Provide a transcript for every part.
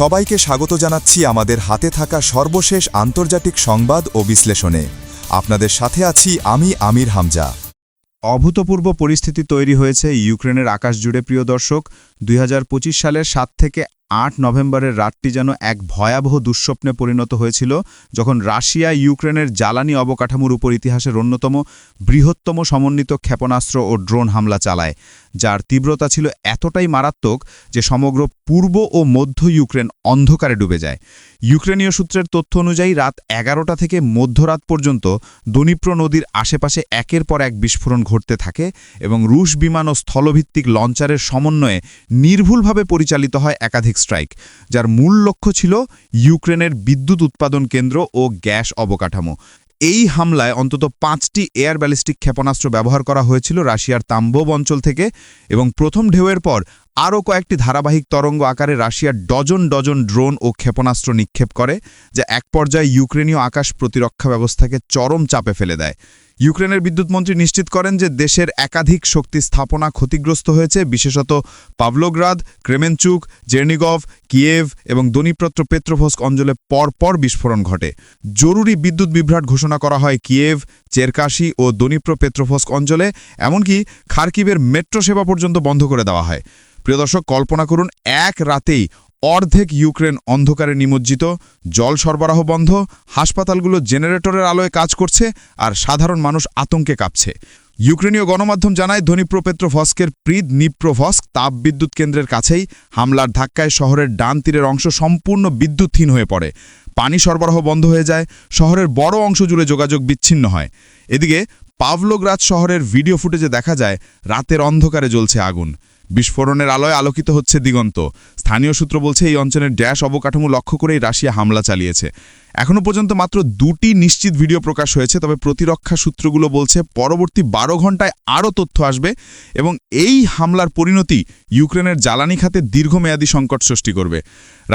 সবাইকে স্বাগত জানাচ্ছি আমাদের হাতে থাকা সর্বশেষ আন্তর্জাতিক সংবাদ ও বিশ্লেষণে। আপনাদের সাথে আছি আমি আমির হামজা। অভূতপূর্ব পরিস্থিতি তৈরি হয়েছে ইউক্রেনের আকাশ জুড়ে প্রিয় দর্শক। দুই হাজার পঁচিশ সালের সাত থেকে আট নভেম্বরের রাতটি যেন এক ভয়াবহ দুঃস্বপ্নে পরিণত হয়েছিল, যখন রাশিয়া ইউক্রেনের জ্বালানি অবকাঠামোর উপর ইতিহাসের অন্যতম বৃহত্তম সমন্বিত ক্ষেপণাস্ত্র ও ড্রোন হামলা চালায়, যার তীব্রতা ছিল এতটাই মারাত্মক যে সমগ্র পূর্ব ও মধ্য ইউক্রেন অন্ধকারে ডুবে যায়। ইউক্রেনীয় সূত্রের তথ্য অনুযায়ী রাত এগারোটা থেকে মধ্যরাত পর্যন্ত দনিপ্র নদীর আশেপাশে একের পর এক বিস্ফোরণ ঘটতে থাকে এবং রুশ বিমান ও স্থলভিত্তিক লঞ্চারের সমন্বয়ে নির্ভুলভাবে পরিচালিত হয় একাধিক স্ট্রাইক যার মূল লক্ষ্য ছিল ইউক্রেনের বিদ্যুৎ উৎপাদন কেন্দ্র ও গ্যাস অবকাঠামো। এই হামলায় অন্তত পাঁচটি এয়ার ব্যালিস্টিক ক্ষেপণাস্ত্র ব্যবহার করা হয়েছিল রাশিয়ার তাম্বব অঞ্চল থেকে এবং প্রথম ঢেউয়ের পর আরও কয়েকটি ধারাবাহিক তরঙ্গ আকারে রাশিয়ার ডজন ডজন ড্রোন ও ক্ষেপণাস্ত্র নিক্ষেপ করে, যা এক পর্যায়ে ইউক্রেনীয় আকাশ প্রতিরক্ষা ব্যবস্থাকে চরম চাপে ফেলে দেয়। ইউক্রেনের বিদ্যুৎমন্ত্রী নিশ্চিত করেন যে দেশের একাধিক শক্তি স্থাপনা ক্ষতিগ্রস্ত হয়েছে, বিশেষত পাভলোগ্রাদ, ক্রেমেনচুক, জের্নিগভ, কিয়েভ এবং দনিপ্রত্র পেত্রোভস্ক অঞ্চলে পরপর বিস্ফোরণ ঘটে। জরুরি বিদ্যুৎ বিভ্রাট ঘোষণা করা হয় কিয়েভ চেরকাশি ও দনিপ্র পেত্রোভস্ক অঞ্চলে, এমনকি খার্কিবের মেট্রো সেবা পর্যন্ত বন্ধ করে দেওয়া হয়। প্রিয় দর্শক, কল্পনা করুন, এক রাতেই অর্ধেক ইউক্রেন অন্ধকারে নিমজ্জিত, জল সরবরাহ বন্ধ, হাসপাতালগুলো জেনারেটরের আলোয় কাজ করছে আর সাধারণ মানুষ আতঙ্কে কাঁপছে। ইউক্রেনীয় গণমাধ্যম জানায় ধনিপ্রপেত্রভস্কের প্রিদ নিপ্রভস্ক তাপ বিদ্যুৎ কেন্দ্রের কাছেই হামলার ধাক্কায় শহরের ডান তীরের অংশ সম্পূর্ণ বিদ্যুৎহীন হয়ে পড়ে। পানি সরবরাহ বন্ধ হয়ে যায়, শহরের বড় অংশ জুড়ে যোগাযোগ বিচ্ছিন্ন হয়। এদিকে পাভলোগ্রাদ শহরের ভিডিও ফুটেজে দেখা যায়, রাতের অন্ধকারে জ্বলছে আগুন। বিস্ফোরণের আলোয় আলোকিত হচ্ছে দিগন্ত। স্থানীয় সূত্র বলছে, এই অঞ্চলের ড্যাশ অবকাঠামো লক্ষ্য করেই রাশিয়া হামলা চালিয়েছে। এখনও পর্যন্ত মাত্র দুটি নিশ্চিত ভিডিও প্রকাশ হয়েছে, তবে প্রতিরক্ষা সূত্রগুলো বলছে, পরবর্তী বারো ঘন্টায় আরও তথ্য আসবে এবং এই হামলার পরিণতি ইউক্রেনের জ্বালানি খাতে দীর্ঘমেয়াদী সংকট সৃষ্টি করবে।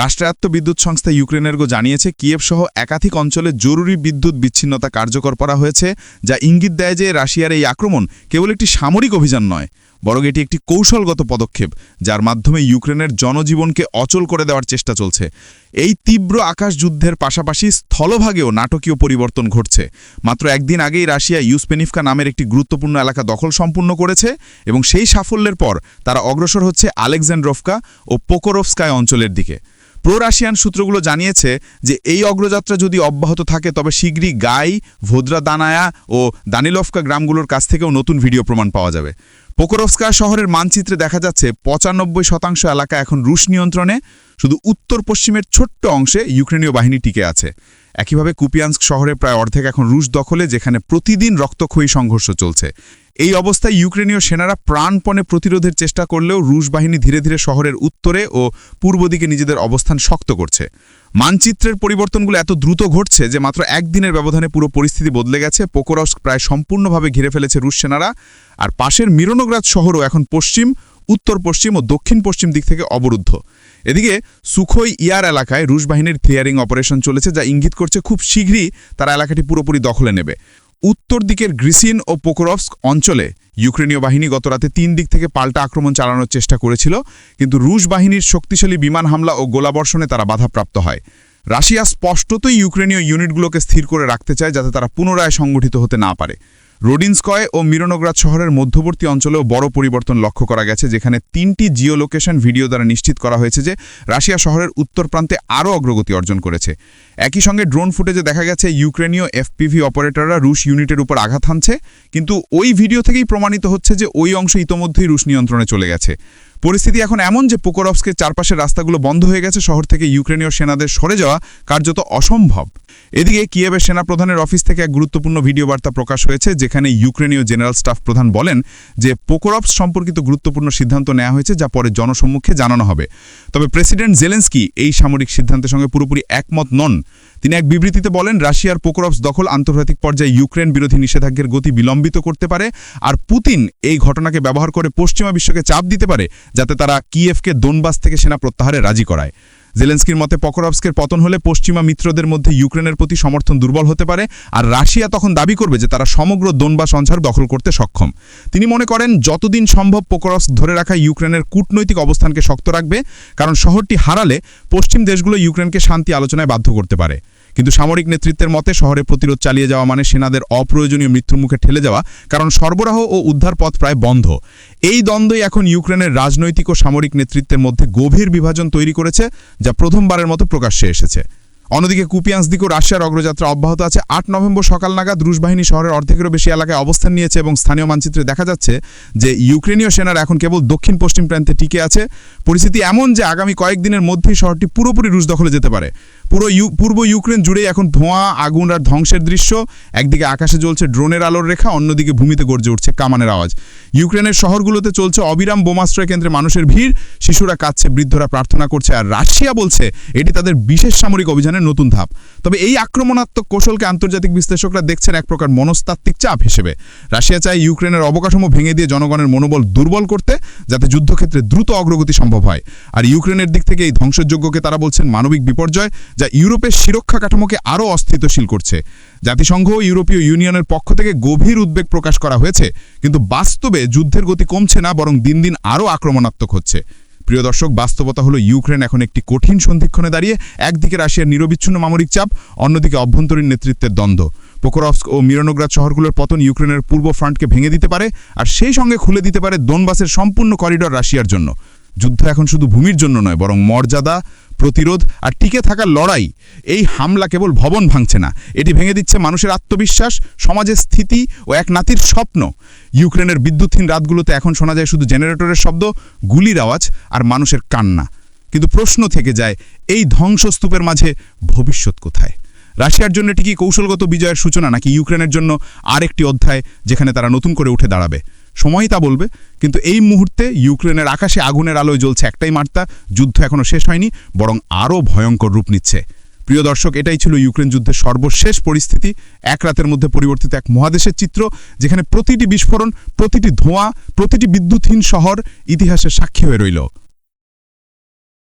রাষ্ট্রায়ত্ত বিদ্যুৎ সংস্থা ইউক্রেনেরগো জানিয়েছে কিয়েভ সহ একাধিক অঞ্চলে জরুরি বিদ্যুৎ বিচ্ছিন্নতা কার্যকর করা হয়েছে, যা ইঙ্গিত দেয় যে রাশিয়ার এই আক্রমণ কেবল একটি সামরিক অভিযান নয়। বরং এটি একটি কৌশলগত পদক্ষেপ, যার মাধ্যমে ইউক্রেনের জনজীবনকে অচল করে দেওয়ার চেষ্টা চলছে। এই তীব্র আকাশ যুদ্ধের পাশাপাশি স্থলভাগেও নাটকীয় পরিবর্তন ঘটছে। মাত্র একদিন আগেই রাশিয়া ইউসপেনিফকা নামের একটি গুরুত্বপূর্ণ এলাকা দখল সম্পূর্ণ করেছে এবং সেই সাফল্যের পর তারা অগ্রসর হচ্ছে আলেকজান্ড্রোফকা ও পোকোরফস্কায় অঞ্চলের দিকে। প্রো রাশিয়ান সূত্রগুলো জানিয়েছে যে এই অগ্রযাত্রা যদি অব্যাহত থাকে, তবে শীঘ্রই গাই, ভোদ্রা দানায়া ও দানিলফকা গ্রামগুলোর কাছ থেকেও নতুন ভিডিও প্রমাণ পাওয়া যাবে। পোকরস্কা শহরের মানচিত্রে দেখা যাচ্ছে পঁচানব্বই শতাংশ এলাকা এখন রুশ নিয়ন্ত্রণে, শুধু উত্তর পশ্চিমের ছোট্ট অংশে ইউক্রেনীয় বাহিনী টিকে আছে। একইভাবে কুপিয়ান্স্ক শহরে প্রায় অর্ধেক এখন রুশ দখলে, যেখানে প্রতিদিন রক্তক্ষয়ী সংঘর্ষ চলছে। এই অবস্থায় ইউক্রেনীয় সেনারা প্রাণপণে প্রতিরোধের চেষ্টা করলেও রুশ বাহিনী ধীরে ধীরে শহরের উত্তরে ও পূর্ব দিকে নিজেদের অবস্থান শক্ত করছে। মানচিত্রের পরিবর্তনগুলো এত দ্রুত ঘটছে যে মাত্র একদিনের ব্যবধানে পুরো পরিস্থিতি বদলে গেছে। পোকোরস্ক প্রায় সম্পূর্ণভাবে ঘিরে ফেলেছে রুশ সেনারা। আর পাশের মিরনোগ্রাদ শহরও এখন পশ্চিম উত্তর পশ্চিম ও দক্ষিণ পশ্চিম দিক থেকে অবরুদ্ধ। এদিকে সুখই ইয়ার এলাকায় রুশ বাহিনীর থিয়ারিং অপারেশন চলেছে, যা ইঙ্গিত করছে খুব শীঘ্রই তারা এলাকাটি পুরোপুরি দখলে নেবে। উত্তর দিকের গ্রিসিন ও পোকোরভস্ক অঞ্চলে ইউক্রেনীয় বাহিনী গতরাতে তিন দিক থেকে পাল্টা আক্রমণ চালানোর চেষ্টা করেছিল, কিন্তু রুশ বাহিনীর শক্তিশালী বিমান হামলা ও গোলাবর্ষণে তারা বাধাপ্রাপ্ত হয়। রাশিয়া স্পষ্টতই ইউক্রেনীয় ইউনিটগুলোকে স্থির করে রাখতে চায় যাতে তারা পুনরায় সংগঠিত হতে না পারে। রোডিনস্কয় ও মিরনগ্রাদ শহরের মধ্যবর্তী অঞ্চলেও বড় পরিবর্তন লক্ষ্য করা গেছে, যেখানে তিনটি জিও লোকেশন ভিডিও দ্বারা নিশ্চিত করা হয়েছে যে রাশিয়া শহরের উত্তর প্রান্তে আরও অগ্রগতি অর্জন করেছে। একই সঙ্গে ড্রোন ফুটেজে দেখা গেছে, ইউক্রেনীয় এফপিভি অপারেটররা রুশ ইউনিটের উপর আঘাত হানছে, কিন্তু ওই ভিডিও থেকেই প্রমাণিত হচ্ছে যে ওই অংশ ইতোমধ্যেই রুশ নিয়ন্ত্রণে চলে গেছে। পরিস্থিতি এখন এমন যে পোকোরভস্কের চারপাশের রাস্তাগুলো বন্ধ হয়ে গেছে, শহর থেকে ইউক্রেনীয় সেনাদের সরে যাওয়া কার্যত অসম্ভব। এদিকে কিয়েভের সেনাপ্রধানের অফিস থেকে এক গুরুত্বপূর্ণ ভিডিও বার্তা প্রকাশ হয়েছে, যেখানে ইউক্রেনীয় জেনারেল স্টাফ প্রধান বলেন যে পোকোরভস সম্পর্কিত গুরুত্বপূর্ণ সিদ্ধান্ত নেওয়া হয়েছে, যা পরে জনসম্মুখে জানানো হবে। তবে প্রেসিডেন্ট জেলেন্সকি এই সামরিক সিদ্ধান্তের সঙ্গে পুরোপুরি একমত নন। তিনি এক বিবৃতিতে বলেন, রাশিয়ার পোকোরফস দখল আন্তর্জাতিক পর্যায়ে ইউক্রেন বিরোধী নিষেধাজ্ঞের গতি বিলম্বিত করতে পারে, আর পুতিন এই ঘটনাকে ব্যবহার করে পশ্চিমা বিশ্বকে চাপ দিতে পারে যাতে তারা কিয়েভকে দোনবাস থেকে সেনা প্রত্যাহারে রাজি করায়। জেলেন্সকির মতে পকরভস্কের পতন হলে পশ্চিমা মিত্রদের মধ্যে ইউক্রেনের প্রতি সমর্থন দুর্বল হতে পারে, আর রাশিয়া তখন দাবি করবে যে তারা সমগ্র দোনবাস অঞ্চল দখল করতে সক্ষম। তিনি মনে করেন, যতদিন সম্ভব পোকরস্ক ধরে রাখা ইউক্রেনের কূটনৈতিক অবস্থানকে শক্ত রাখবে, কারণ শহরটি হারালে পশ্চিম দেশগুলো ইউক্রেনকে শান্তি আলোচনায় বাধ্য করতে পারে। কিন্তু সামরিক নেতৃত্বের মতে শহরে প্রতিরোধ চালিয়ে যাওয়া মানে সেনাদের অপ্রয়োজনীয় মৃত্যুর মুখে ঠেলে যাওয়া, কারণ সরবরাহ ও উদ্ধার পথ প্রায় বন্ধ। এই দ্বন্দ্বই এখন ইউক্রেনের রাজনৈতিক ও সামরিক নেতৃত্বের মধ্যে গভীর বিভাজন তৈরি করেছে, যা প্রথমবারের মতো প্রকাশ্যে এসেছে। অন্যদিকে কুপিয়ান্স দিকেও রাশিয়ার অগ্রযাত্রা অব্যাহত আছে। আট নভেম্বর সকাল নাগাদ রুশ বাহিনী শহরের অর্ধেকেরও বেশি এলাকায় অবস্থান নিয়েছে এবং স্থানীয় মানচিত্রে দেখা যাচ্ছে যে ইউক্রেনীয় সেনারা এখন কেবল দক্ষিণ পশ্চিম প্রান্তে টিকে আছে। পরিস্থিতি এমন যে আগামী কয়েকদিনের মধ্যেই শহরটি পুরোপুরি রুশ দখলে যেতে পারে। পুরো পূর্ব ইউক্রেন জুড়ে এখন ধোঁয়া, আগুন আর ধ্বংসের দৃশ্য। একদিকে আকাশে জ্বলছে ড্রোনের আলোর রেখা, অন্যদিকে ভূমিতে গর্জে উঠছে কামানের আওয়াজ। ইউক্রেনের শহরগুলোতে চলছে অবিরাম বোমাশ্রয় কেন্দ্রে মানুষের ভিড়, শিশুরা কাঁদছে, বৃদ্ধরা প্রার্থনা করছে, আর রাশিয়া বলছে এটি তাদের বিশেষ সামরিক অভিযানের নতুন ধাপ। তবে এই আক্রমণাত্মক কৌশলকে আন্তর্জাতিক বিশ্লেষকরা দেখছেন এক প্রকার মনস্তাত্ত্বিক চাপ হিসেবে। রাশিয়া চায় ইউক্রেনের অবকাঠামো ভেঙে দিয়ে জনগণের মনোবল দুর্বল করতে, যাতে যুদ্ধক্ষেত্রে দ্রুত অগ্রগতি সম্ভব হয়। আর ইউক্রেনের দিক থেকে এই ধ্বংসযোগ্যকে তারা বলছেন মানবিক বিপর্যয় যা ইউরোপের সুরক্ষা কাঠামোকে আরও অস্থিতিশীল করছে। জাতিসংঘ ইউরোপীয় ইউনিয়নের পক্ষ থেকে গভীর উদ্বেগ প্রকাশ করা হয়েছে, কিন্তু বাস্তবে যুদ্ধের গতি কমছে না, বরং দিন দিন আরও আক্রমণাত্মক হচ্ছে। প্রিয় দর্শক, বাস্তবতা হলো ইউক্রেন এখন একটি কঠিন সন্ধিক্ষণে দাঁড়িয়ে একদিকে রাশিয়ার নিরবিচ্ছিন্ন মামরিক চাপ, অন্যদিকে অভ্যন্তরীণ নেতৃত্বের দ্বন্দ্ব। পোকরভস্ক ও মিরনোগ্রাদ শহরগুলোর পতন ইউক্রেনের পূর্ব ফ্রন্টকে ভেঙে দিতে পারে, আর সেই সঙ্গে খুলে দিতে পারে দোনবাসের সম্পূর্ণ করিডর রাশিয়ার জন্য। যুদ্ধ এখন শুধু ভূমির জন্য নয়, বরং মর্যাদা প্রতিরোধ আর টিকে থাকার লড়াই, এই হামলা কেবল ভবন ভাঙছে না। এটি ভেঙে দিচ্ছে মানুষের আত্মবিশ্বাস, সমাজের স্থিতি ও এক নাতির স্বপ্ন। ইউক্রেনের বিদ্যুৎহীন রাতগুলোতে এখন শোনা যায় শুধু জেনারেটরের শব্দ, গুলির আওয়াজ আর মানুষের কান্না। কিন্তু প্রশ্ন থেকে যায়, এই ধ্বংসস্তূপের মাঝে ভবিষ্যৎ কোথায়? রাশিয়ার জন্য এটি কি কৌশলগত বিজয়ের সূচনা, নাকি ইউক্রেনের জন্য আরেকটি অধ্যায়, যেখানে তারা নতুন করে উঠে দাঁড়াবে? সময়ই তা বলবে। কিন্তু এই মুহূর্তে ইউক্রেনের আকাশে আগুনের আলোয় জ্বলছে একটাই মার্তা যুদ্ধ এখনও শেষ হয়নি, বরং আরও ভয়ঙ্কর রূপ নিচ্ছে। প্রিয় দর্শক, এটাই ছিল ইউক্রেন যুদ্ধের সর্বশেষ পরিস্থিতি। এক রাতের মধ্যে পরিবর্তিত এক মহাদেশের চিত্র, যেখানে প্রতিটি বিস্ফোরণ, প্রতিটি ধোঁয়া, প্রতিটি বিদ্যুৎহীন শহর ইতিহাসের সাক্ষী হয়ে রইল।